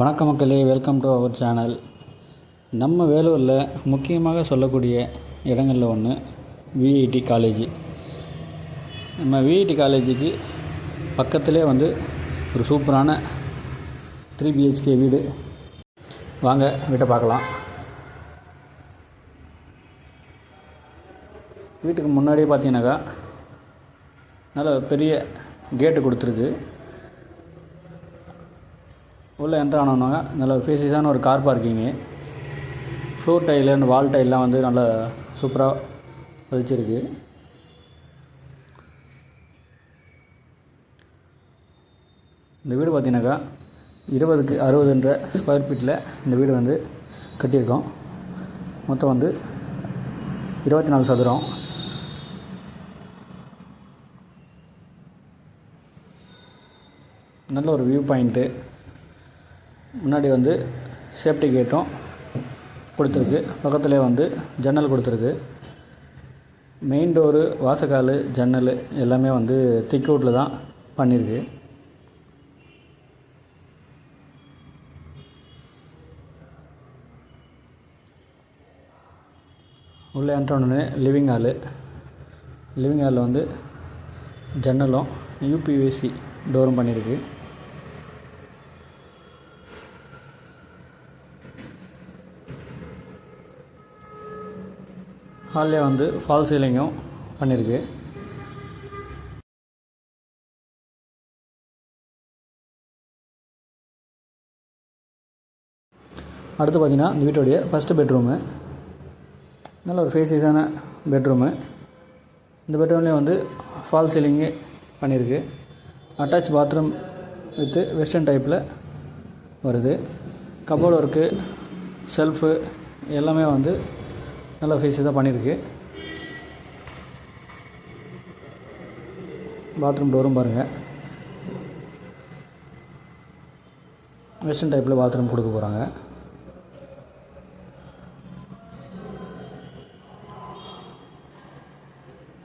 வணக்கம் மக்களே welcome to our channel நம்ம வேலூரில் முக்கியமாக சொல்லக்கூடிய இடங்களில் ஒன்று விஐடி காலேஜ் நம்ம விஐடி காலேஜுக்கு பக்கத்திலே வந்து ஒரு சூப்பரான த்ரீ பிஹெச்கே வீடு. வாங்க வீட்டை பார்க்கலாம். வீட்டுக்கு முன்னாடியே பார்த்தீங்கன்னாக்கா நல்ல பெரிய கேட்டு கொடுத்துருக்கு. உள்ளே என்ட்ரு ஆனோன்னா நல்ல ஒரு ஃபேசிஸான ஒரு car parking floor tile and wall டைல்லாம் வந்து நல்லா சூப்பராக பதிச்சிருக்கு. இந்த வீடு பார்த்தீங்கன்னாக்கா இருபதுக்கு அறுபதுன்ற ஸ்கொயர் ஃபீட்டில் இந்த வீடு வந்து கட்டியிருக்கோம். மொத்தம் வந்து இருபத்தி நாலு சதுரம். நல்ல ஒரு வியூ பாயிண்ட்டு முன்னாடி வந்து சேஃப்டி கேட்டும் கொடுத்துருக்கு. பக்கத்துலேயே வந்து ஜன்னல் கொடுத்துருக்கு. மெயின் டோரு வாசக்கால் ஜன்னல் எல்லாமே வந்து திக்கவுட்டில் தான் பண்ணியிருக்கு உள்ளே உடனே லிவிங் ஹாலு லிவிங் ஹாலில் வந்து ஜன்னலும் யூபிவிசி டோரும் பண்ணியிருக்கு ஹால்லே வந்து ஃபால் சீலிங்கும் பண்ணியிருக்கு அடுத்து பார்த்திங்கன்னா இந்த வீட்டுடைய ஃபஸ்ட்டு பெட்ரூமு நல்ல ஒரு ஃபேசிஸான பெட்ரூமு இந்த பெட்ரூம்லேயே வந்து ஃபால் சீலிங்கு பண்ணியிருக்கு அட்டாச் பாத்ரூம் வித்து வெஸ்டர்ன் டைப்பில் வருது. கபோர்டு ஒர்க்கு ஷெல்ஃபு எல்லாமே வந்து நல்ல ஃபேஸ் தான் பண்ணியிருக்கு. பாத்ரூம் டோரும் பாருங்கள் வெஸ்டர்ன் டைப்பில் பாத்ரூம் கொடுக்க போகிறாங்க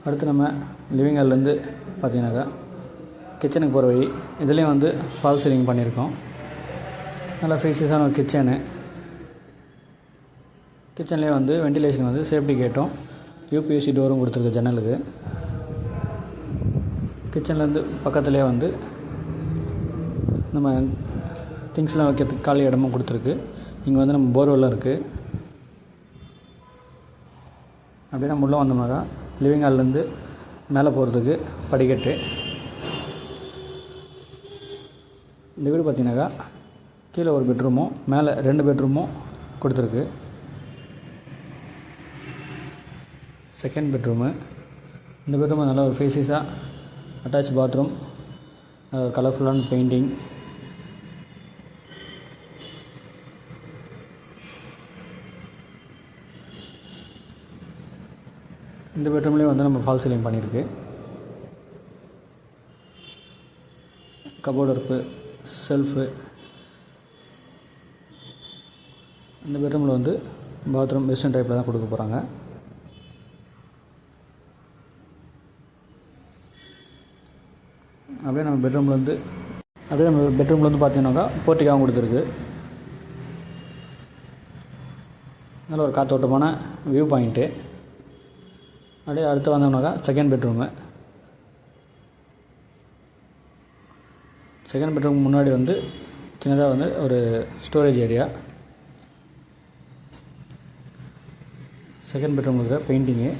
அடுத்து நம்ம லிவிங் ஹால்லேருந்து பார்த்தீங்கன்னாக்கா கிச்சனுக்கு போகிற வழி. இதுலேயும் வந்து ஃபால் சீலிங் பண்ணியிருக்கோம். நல்ல ஃபேஸஸான ஒரு கிச்சனு கிச்சன்லேயே வந்து வெண்டிலேஷன் வந்து சேஃப்டி கேட்டும். யூபிஎஸ்சி டோரும் கொடுத்துருக்கு ஜன்னலுக்கு. கிச்சன்லேருந்து பக்கத்துலேயே வந்து நம்ம திங்ஸ்லாம் வைக்கிறதுக்கு காலி இடமும் கொடுத்துருக்கு. இங்கே வந்து நம்ம போர்வெல்லாம் இருக்குது அப்படியே நம்ம உள்ளே வந்தோம்னாக்கா லிவிங் ஹால்லேருந்து மேலே போகிறதுக்கு படிக்கட்டு. இந்த வீடு பார்த்தீங்கன்னாக்கா கீழே ஒரு பெட்ரூமும் மேலே ரெண்டு பெட்ரூமும் கொடுத்துருக்கு. செகண்ட் பெட்ரூமு இந்த பெட்ரூம் நல்ல ஒரு ஃபேசிஸாக அட்டாச் பாத்ரூம் கலர்ஃபுல்லான பெயிண்டிங் இந்த பெட்ரூம்லேயும் வந்து நம்ம ஃபால் சீலிங் பண்ணியிருக்கு. கபோர்டு ஒர்க்கு செல்ஃபு இந்த பெட்ரூமில் வந்து பாத்ரூம் வெஸ்டர்ன் டைப்பில் தான் கொடுக்க போகிறாங்க அப்படியே நம்ம பெட்ரூம்லேருந்து அப்படியே நம்ம பெட்ரூம்லேருந்து பார்த்தீங்கன்னாக்கா போர்ட்டிக்காகவும் கொடுத்துருக்கு. நல்ல ஒரு காத்தோட்டமான வியூ பாயிண்ட்டு அப்படியே அடுத்து வந்தோம்னாக்கா செகண்ட் பெட்ரூமு செகண்ட் பெட்ரூம் முன்னாடி வந்து சின்னதாக வந்து ஒரு ஸ்டோரேஜ் ஏரியா செகண்ட் பெட்ரூம் இருக்கிற பெயிண்டிங்கு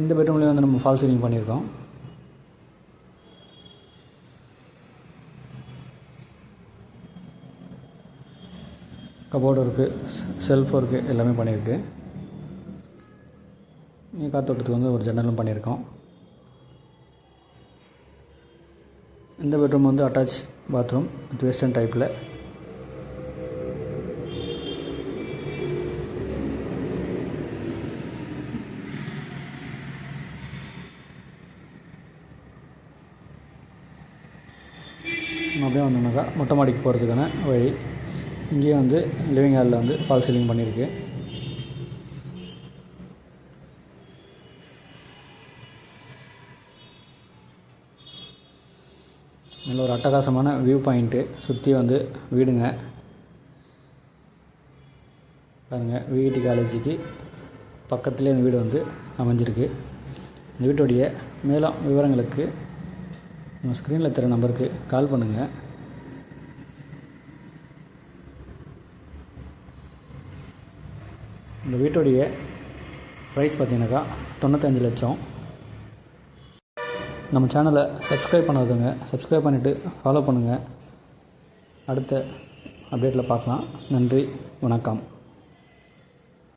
இந்த பெட்ரூம்லேயும் வந்து நம்ம ஃபால் சீலிங் பண்ணியிருக்கோம். கபோர்டு இருக்குது செல்ஃப் ஒர்க்கு எல்லாமே பண்ணியிருக்கு. இங்கே காத்தோட்டத்துக்கு வந்து ஒரு ஜன்னலும் பண்ணியிருக்கோம். இந்த பெட்ரூம் வந்து அட்டாச் பாத்ரூம் வித் வெஸ்டர்ன் டைப்பில் அப்படியே வந்தோம்னாக்கா மொட்டை மாடிக்கு போகிறதுக்கான வழி. இங்கேயும் வந்து லிவிங் ஹாலில் வந்து ஃபால் சீலிங் பண்ணியிருக்கு. நல்ல ஒரு அட்டகாசமான வியூ பாயிண்ட்டு சுற்றி வந்து வீடுங்க. பாருங்கள் விஐடி காலேஜுக்கு பக்கத்துலேயே இந்த வீடு வந்து அமைஞ்சிருக்கு. இந்த வீட்டுடைய மேலும் விவரங்களுக்கு நம்ம ஸ்க்ரீனில் தர நம்பருக்கு கால் பண்ணுங்கள் இந்த வீட்டுடைய ப்ரைஸ் பார்த்தீங்கன்னாக்கா தொண்ணூத்தஞ்சு லட்சம். நம்ம சேனலை சப்ஸ்கிரைப் பண்ணாதவங்க சப்ஸ்கிரைப் பண்ணிவிட்டு ஃபாலோ பண்ணுங்கள் அடுத்த அப்டேட்டில் பார்க்கலாம். நன்றி வணக்கம்.